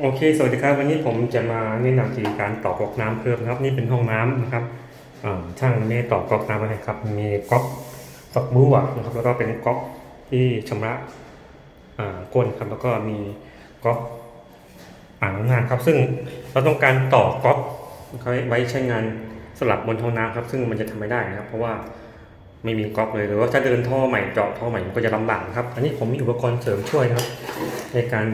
โอเค สวัสดีครับ วันนี้ผมจะมาแนะนำวิธีการต่อก๊อกน้ำเพิ่มนะครับ นี่เป็นห้องน้ำนะครับช่างนี่ต่อก๊อกน้ำอะไรครับ มีก๊อกฝักบัวนะครับ แล้วก็เป็นก๊อกที่ชำระก้นครับ แล้วก็มีก๊อกอ่างล้างหน้าครับ ซึ่งเราต้องการต่อก๊อกไว้ใช้งานสลับบนห้องน้ำครับ ซึ่งมันจะทำไม่ได้นะครับ เพราะว่าไม่มีก๊อกเลยหรือว่าถ้าเดินท่อใหม่เจาะท่อใหม่มันก็จะลำบากครับ อันนี้ผมมีอุปกรณ์เสริมช่วยครับ ในการ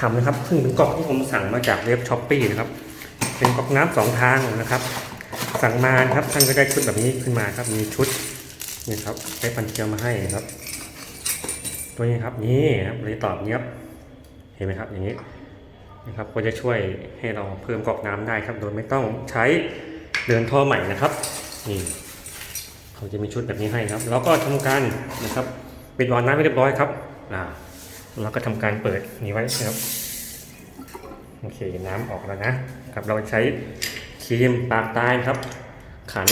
ทำนะครับ ซึ่งเป็นกล่องที่ผมสั่งมาจากเว็บช้อปปี้นะครับ เป็นกล่องน้ำสองทางนะครับ สั่งมาครับท่านก็ได้ชุดแบบนี้ขึ้นมาครับ มีชุดนี่ครับได้ปันเกียวมาให้ครับ ตัวนี้ครับนี่ครับเลยตอบเนี้ยบเห็นไหมครับอย่างนี้นะครับก็จะช่วยให้เราเพิ่มกรอกน้ำได้ครับ โดยไม่ต้องใช้เดินท่อใหม่นะครับนี่เขาจะมีชุดแบบนี้ให้ครับ แล้วก็ทำการนะครับปิดวาล์วน้ำให้เรียบร้อยครับอ่า เราก็ทำการเปิดนี้ไว้นะครับโอเคน้ำออกแล้วนะครับ เราใช้ครีมปากตายครับ ขัน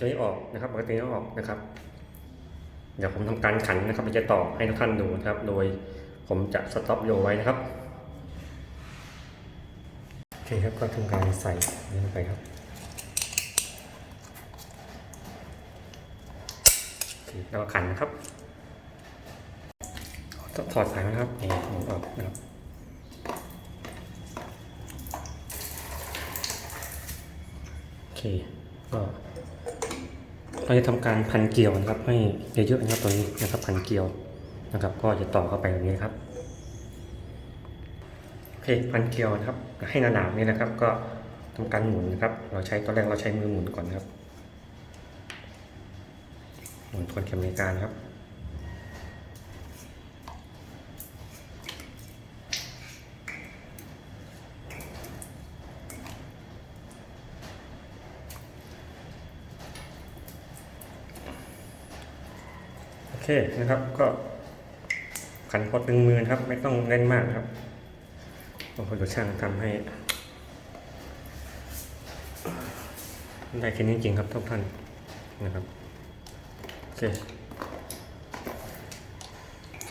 ตัวนี้ออกนะครับปกตินี้ออกนะครับ เดี๋ยวผมทำการขันนะครับจะต่อให้ทุกท่านดูนะครับ โดยผมจะสต็อปโยไว้นะครับโอเคครับก็ทำการใส่นี้ลงไปครับโอเคแล้วก็ขันนะครับ ถอดสายนะครับนี่หมุนออกนะครับโอเคก็เราจะทำการพันเกลียวนะครับ ให้เยอะๆนะครับตัวนี้นะครับ พันเกลียวนะครับ ก็จะต่อเข้าไปแบบนี้ครับโอเคพันเกลียวนะครับ ให้หนาๆนี่นะครับ ก็ทำการหมุนนะครับ เราใช้ตอนแรกเราใช้มือหมุนก่อนนะครับ หมุนทวนเข็มนาฬิกาครับ เคนะครับก็ขันพอตึงมือนะครับ ไม่ต้องเล่นมากครับบางคนช่างทำให้ ได้แค่นี้จริงครับทุกท่านนะครับโอเค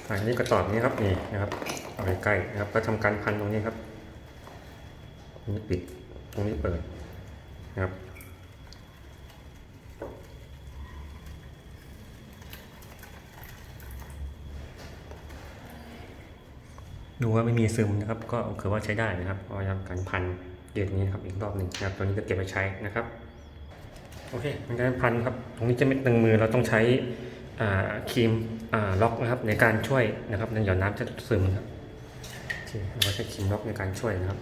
อันนี้ก็ตอบนี้ครับนี่นะครับเอาใกล้ๆนะครับก็ทำการพันตรงนี้ครับตรงนี้ปิดตรงนี้เปิดนะครับ ดูว่าไม่มีซึมนะครับ ก็คือว่าใช้ได้นะครับพอายามการพันเดือนนี้ครับอีกรอบหนึ่งนะครับ ตัวนี้ก็เก็บไปใช้นะครับโอเคในการพันครับ ตรงนี้จะไม่ตึงมือเราต้องใช้ครีมล็อกนะครับในการช่วยนะครับในหย่อนน้ำจะซึมครับเราใช้ครีมล็อกในการช่วยนะครับ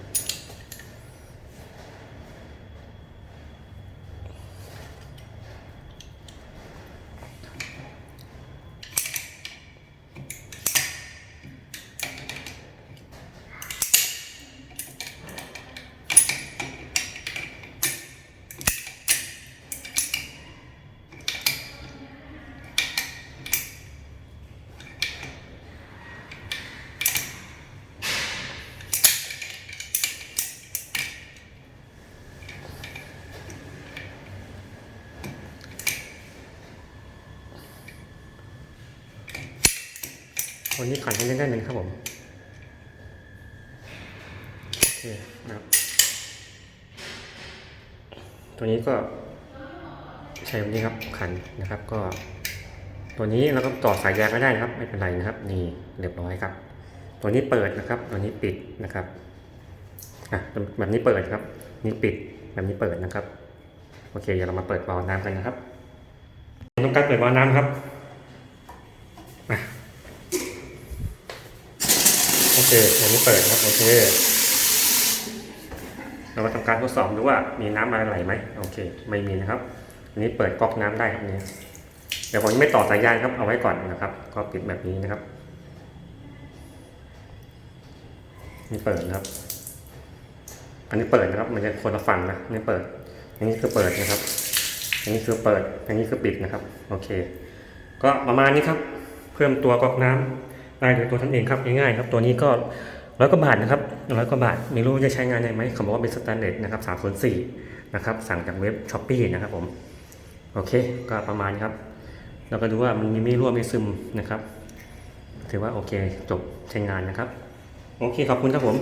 วันนี้ขันให้ได้หนึ่งครับผมโอเคนะครับตัวนี้ก็ใช้แบบนี้ครับขันนะครับก็ ตัวนี้เราก็ต่อสายยางก็ได้นะครับ ไม่เป็นไรนะครับ นี่เรียบร้อยครับ ตัวนี้เปิดนะครับ ตัวนี้ปิดนะครับอะแบบนี้เปิดครับ นี่ปิดแบบนี้เปิดนะครับ โอเคเดี๋ยวเรามาเปิดวาล์วน้ำกันนะครับต้องการเปิดวาล์วน้ำครับอะ โอเคอันนี้เปิดครับ โอเค เรามาทำการทดสอบดูว่ามีน้ำอะไรไหลไหมโอเค ไม่มีนะครับ อันนี้เปิดก๊อกน้ำได้ครับเนี่ยเดี๋ยวผมไม่ต่อสายยางครับ เอาไว้ก่อนนะครับ ก็ปิดแบบนี้นะครับนี่เปิดนะครับ อันนี้เปิดนะครับ มันจะคนละฝั่งนะนี่เปิด อันนี้คือเปิดนะครับ อันนี้คือเปิด อันนี้คือปิดนะครับ โอเค ก็ประมาณนี้ครับ เพิ่มตัวก๊อกน้ำ ได้โดยตัวท่านเองครับง่ายๆครับตัวนี้ก็ร้อยกว่าบาทนะครับร้อยกว่าบาทไม่รู้จะใช้งานได้ไหมเขาบอกว่าเป็นสแตนเลสนะครับสามส่วนสี่นะครับสั่งจากเว็บช้อปปี้นะครับผมโอเคก็ประมาณนี้ครับ เราก็ดูว่ามันมีไม่รั่วไม่ซึมนะครับ ถือว่าโอเคจบใช้งานนะครับ โอเคขอบคุณครับผม